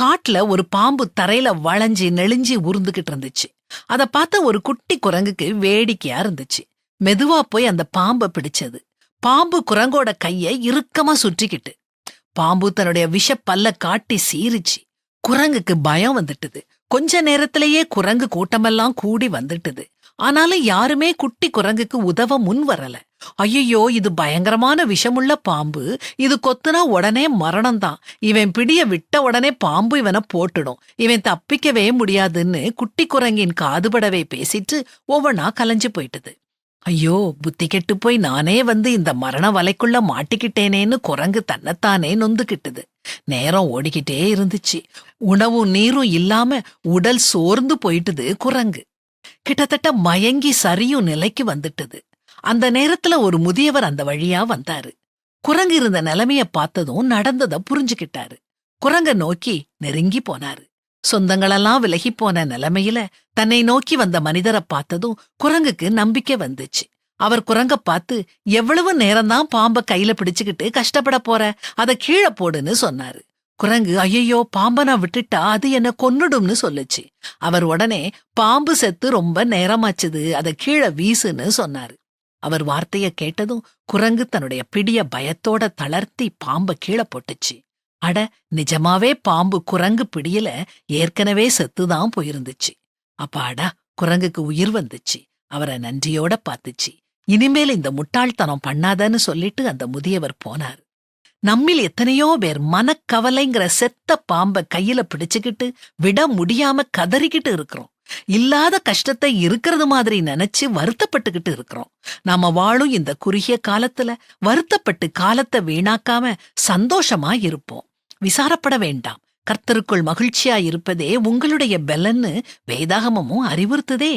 காட்டுல ஒரு பாம்பு தரையில வளைஞ்சி நெளிஞ்சி உருந்துகிட்டு இருந்துச்சு. அத பார்த்த ஒரு குட்டி குரங்குக்கு வேடிக்கையா இருந்துச்சு. மெதுவா போய் அந்த பாம்பை பிடிச்சது. பாம்பு குரங்கோட கைய இறுக்கமா சுற்றிக்கிட்டு. பாம்பு தன்னுடைய விஷ பல்ல காட்டி சீரிச்சு குரங்குக்கு பயம் வந்துட்டுது. கொஞ்ச நேரத்திலேயே குரங்கு கூட்டமெல்லாம் கூடி வந்துட்டுது. ஆனாலும் யாருமே குட்டி குரங்குக்கு உதவ முன் வரல. ஐயோ இது பயங்கரமான விஷமுள்ள பாம்பு. இது கொத்துனா உடனே மரணம்தான். இவன் பிடிய விட்ட உடனே பாம்பு இவனை போட்டுடும். இவன் தப்பிக்கவே முடியாதுன்னு குட்டி குரங்கின் காதுபடவே பேசிட்டு ஒவ்வொன்னா கலைஞ்சு போயிட்டுது. ஐயோ புத்தி கெட்டு போய் நானே வந்து இந்த மரண வலைக்குள்ள மாட்டிக்கிட்டேனேன்னு குரங்கு தன்னைத்தானே நொந்துகிட்டுது. நேரம் ஓடிக்கிட்டே இருந்துச்சு. உணவும் நீரும் இல்லாம உடல் சோர்ந்து போயிட்டுது குரங்கு. கிட்டத்தட்ட மயங்கி சரியும் நிலைக்கு வந்துட்டது. அந்த நேரத்துல ஒரு முதியவர் அந்த வழியா வந்தாரு. குரங்கு இருந்த நிலைமைய பார்த்ததும் நடந்தத புரிஞ்சுக்கிட்டாரு. குரங்க நோக்கி நெருங்கி போனாரு. சொந்தங்களெல்லாம் விலகி போன நிலைமையில தன்னை நோக்கி வந்த மனிதரை பார்த்ததும் குரங்குக்கு நம்பிக்கை வந்துச்சு. அவர் குரங்க பார்த்து எவ்வளவு நேரம்தான் பாம்ப கையில பிடிச்சுக்கிட்டு கஷ்டப்பட போற? அதை கீழே போடுன்னு சொன்னாரு. குரங்கு ஐயையோ பாம்பை நான் விட்டுட்டா அது என்ன கொன்னுடும்னு சொல்லுச்சு. அவர் உடனே பாம்பு செத்து ரொம்ப நேரமாச்சுது அத கீழே வீசுன்னு சொன்னாரு. அவர் வார்த்தைய கேட்டதும் குரங்கு தன்னுடைய பிடிய பயத்தோட தளர்த்தி பாம்ப கீழே போட்டுச்சு. அட நிஜமாவே பாம்பு குரங்கு பிடியில ஏற்கனவே செத்துதான் போயிருந்துச்சு. அப்பாடா குரங்குக்கு உயிர் வந்துச்சு. அவரை நன்றியோட பார்த்துச்சு. இனிமேல் இந்த முட்டாள்தனம் பண்ணாதன்னு சொல்லிட்டு அந்த முதியவர் போனார். நம்மில் எத்தனையோ பேர் மனக்கவலைங்கிற செத்த பாம்ப கையில பிடிச்சுக்கிட்டு விட முடியாம கதறிக்கிட்டு இருக்கிறோம். இல்லாத கஷ்டத்தை இருக்கிறது மாதிரி நினைச்சு வருத்தப்பட்டுக்கிட்டு இருக்கிறோம். நாம வாழும் இந்த குறுகிய காலத்துல வருத்தப்பட்டு காலத்தை வீணாக்காம சந்தோஷமா இருப்போம். விசாரப்பட வேண்டாம். கர்த்தருக்குள் மகிழ்ச்சியா இருப்பதே உங்களுடைய பலன்னு வேதாகமமும் அறிவுறுத்துதே.